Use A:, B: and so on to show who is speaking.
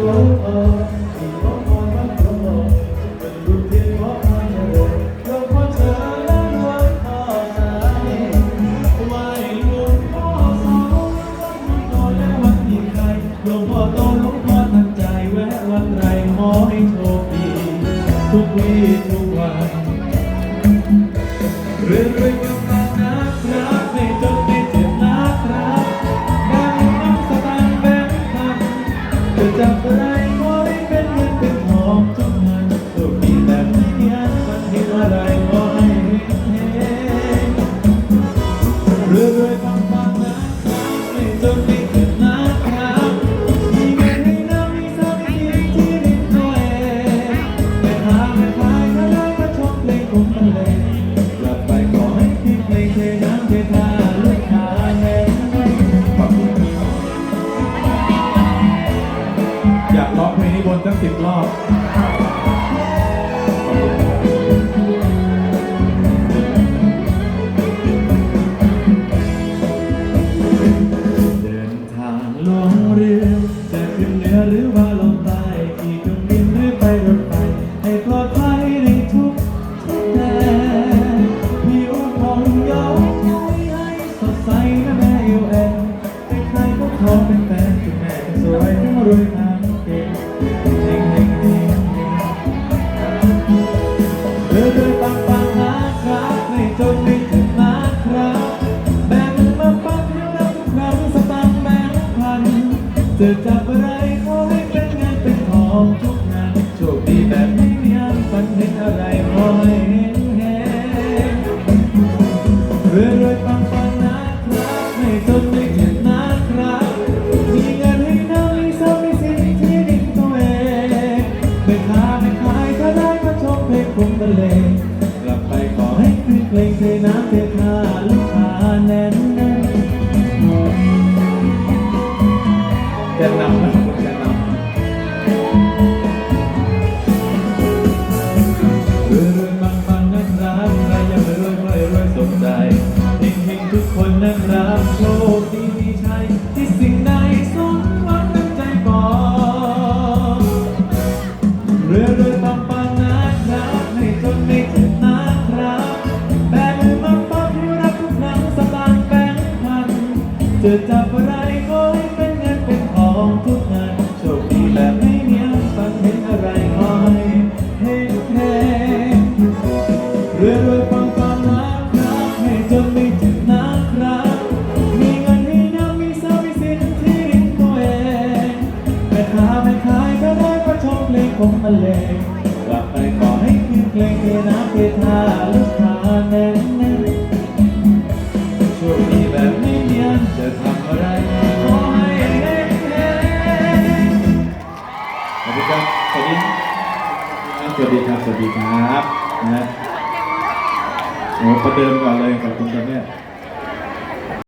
A: ชคดีทุกวีทุกวันเรื่อยร เจะจับอะไรขอให้เป็นเงินเป็นทองทุกงานโชคดีแบบไม่มีอันฝันเห็นอะไรขอให้เห็นแหงเรื่อยๆปังๆนะครับ ไม่จนไม่ถึงนะครับ มีเงินให้น้ำมีทรัพย์มีสิทธิ์ที่ดินตัวเองไม่ค้าไม่ขายถ้าได้ก็ชมเพลงผมบรรเลกลับไปขอให้คืนเพลงเทน้ำเทท่าลูกค้าแน่น แน่นแกนนำนะครับแกนนำรวยๆปังๆนะครับใครยังไม่รวยก็ให้รวยสมใจเฮงทุกคนนะครับโชคดีมีชัยที่สิ่งใดสมหวังดังใจปองเรื่อยๆปังนะครับให้จนไม่เจ็บนะครับแบมือมาปังให้รักทุกครั้งสตางค์แบงค์พันจะจับ ชมมันเลยกลับไปขอให้คืนเพลงเทน้ำเทท่าลูกค้าแน่นแน่นโชคดีแบบไม่เนียนจะทำอะไรขอให้เห็นเห็นสวัสดีครับสวัสดีครับสวัสดีครับสวัสดีครับนะโอ้ประเดิมก่อนเลยขอบคุณครับเนี่ย